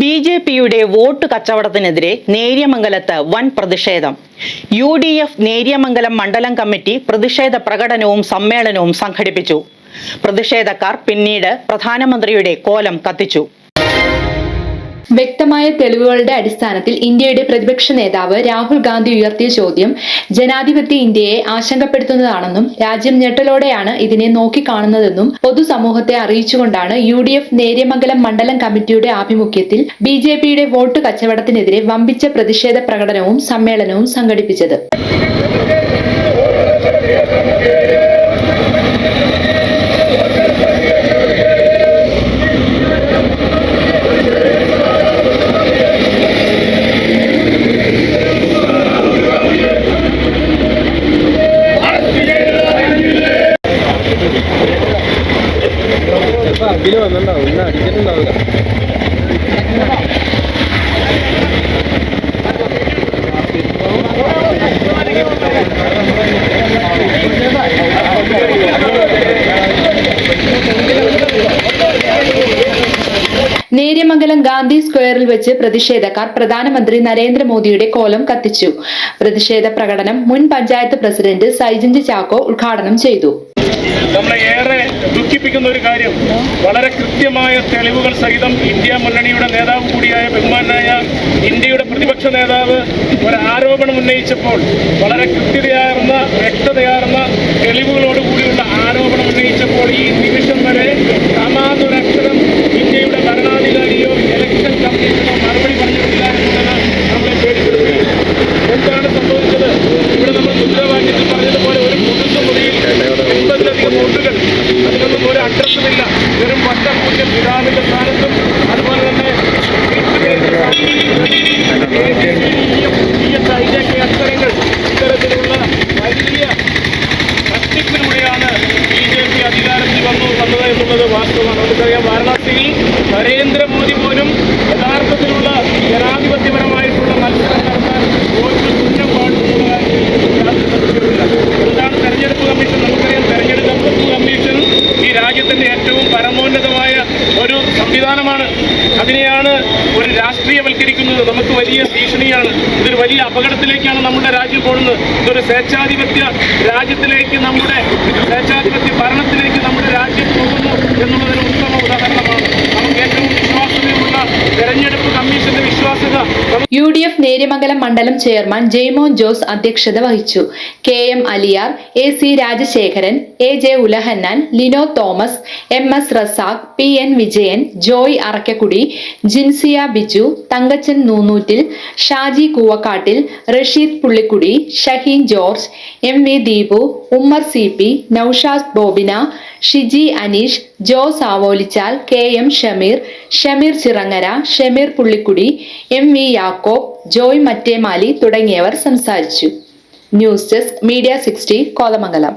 B J പിയുടെ vote കച്ചവടത്തിനെതിരെ നേര്യമംഗലത്ത് വൻ പ്രതിഷേധം. യു ഡി എഫ് നേര്യമംഗലം മണ്ഡലം കമ്മിറ്റി പ്രതിഷേധ പ്രകടനവും സമ്മേളനവും സംഘടിപ്പിച്ചു. പ്രതിഷേധക്കാർ പിന്നീട് പ്രധാനമന്ത്രിയുടെ കോലം കത്തിച്ചു. വ്യക്തമായ തെളിവുകളുടെ അടിസ്ഥാനത്തിൽ ഇന്ത്യയുടെ പ്രതിപക്ഷ നേതാവ് രാഹുൽ ഗാന്ധി ഉയർത്തിയ ചോദ്യം ജനാധിപത്യ ഇന്ത്യയെ ആശങ്കപ്പെടുത്തുന്നതാണെന്നും രാജ്യം ഞെട്ടലോടെയാണ് ഇതിനെ നോക്കിക്കാണുന്നതെന്നും പൊതുസമൂഹത്തെ അറിയിച്ചുകൊണ്ടാണ് യു ഡി എഫ് നേര്യമംഗലം മണ്ഡലം കമ്മിറ്റിയുടെ ആഭിമുഖ്യത്തിൽ ബി ജെ പിയുടെ വോട്ട് കച്ചവടത്തിനെതിരെ വമ്പിച്ച പ്രതിഷേധ പ്രകടനവും സമ്മേളനവും സംഘടിപ്പിച്ചത്. അഖിൽ വന്നിട്ടുണ്ടാവും. ഇന്ന് നേര്യമംഗലം ഗാന്ധി സ്ക്വയറിൽ വെച്ച് പ്രതിഷേധക്കാർ പ്രധാനമന്ത്രി നരേന്ദ്രമോദിയുടെ കോലം കത്തിച്ചു. പ്രതിഷേധ പ്രകടനം മുൻ പഞ്ചായത്ത് പ്രസിഡന്റ് സൈജന്റ് ചാക്കോ ഉദ്ഘാടനം ചെയ്തു. നമ്മളെ ഏറെ ദുഃഖിപ്പിക്കുന്ന ഒരു കാര്യം. വളരെ കൃത്യമായ തെളിവുകൾ സഹിതം ഇന്ത്യ മുന്നണിയുടെ നേതാവ് കൂടിയായ ബഹുമാനായ ഇന്ത്യയുടെ പ്രതിപക്ഷ നേതാവ് ഒരു ആരോപണം ഉന്നയിച്ചപ്പോൾ വളരെ കൃത്യതയാർന്ന വ്യക്തതയാർന്ന അഡ്രസ്സുമില്ല വെറും വട്ടക്കൂട്ടിയ പിതാവിന്റെ സ്ഥാനത്തും അതുപോലെ തന്നെ അക്ഷരങ്ങൾ ഇത്തരത്തിലുള്ള വലിയ തട്ടിപ്പിലൂടെയാണ് ബി ജെ പി അധികാരത്തിൽ വന്നു വന്നത് എന്നുള്ളത് വാസ്തവമാണ്. നമുക്കറിയാം വാരണാസിയിൽ നരേന്ദ്രമോദി പോലും സംവിധാനമാണ്. അതിനെയാണ് ഒരു രാഷ്ട്രീയവൽക്കരിക്കുന്നത്. നമുക്ക് വലിയ ഭീഷണിയാണ്. ഇതൊരു വലിയ അപകടത്തിലേക്കാണ് നമ്മുടെ രാജ്യം പോകുന്നത്. ഇതൊരു സ്വേച്ഛാധിപത്യ രാജ്യത്തിലേക്ക് നമ്മുടെ സ്വേച്ഛാധിപത്യ ഭരണത്തിലേക്ക് നമ്മുടെ രാജ്യം പോകുന്നു എന്നുള്ളതിന് യു ഡി എഫ് നേര്യമംഗലം മണ്ഡലം ചെയർമാൻ ജെയ്മോൻ ജോസ് അധ്യക്ഷത വഹിച്ചു. K M Aliyar A C Rajasekharan A J Ulahannan Lino Thomas M S Razak P N Vijayan Joy Arakkakudi Jinsiya Biju Thankachan Nunnuttil Shaji Koovakkattil Rasheed Pullikkudi Shaheen George M V Deepu Ummer C P Noushad Bobina Shiji Aneesh Jose Avolichal K M Shameer Shameer Chirangara Shameer Pullikkudi M V Yakob Joy Mattemali തുടങ്ങിയവർ സംസാരിച്ചു. News desk media sixty Kothamangalam.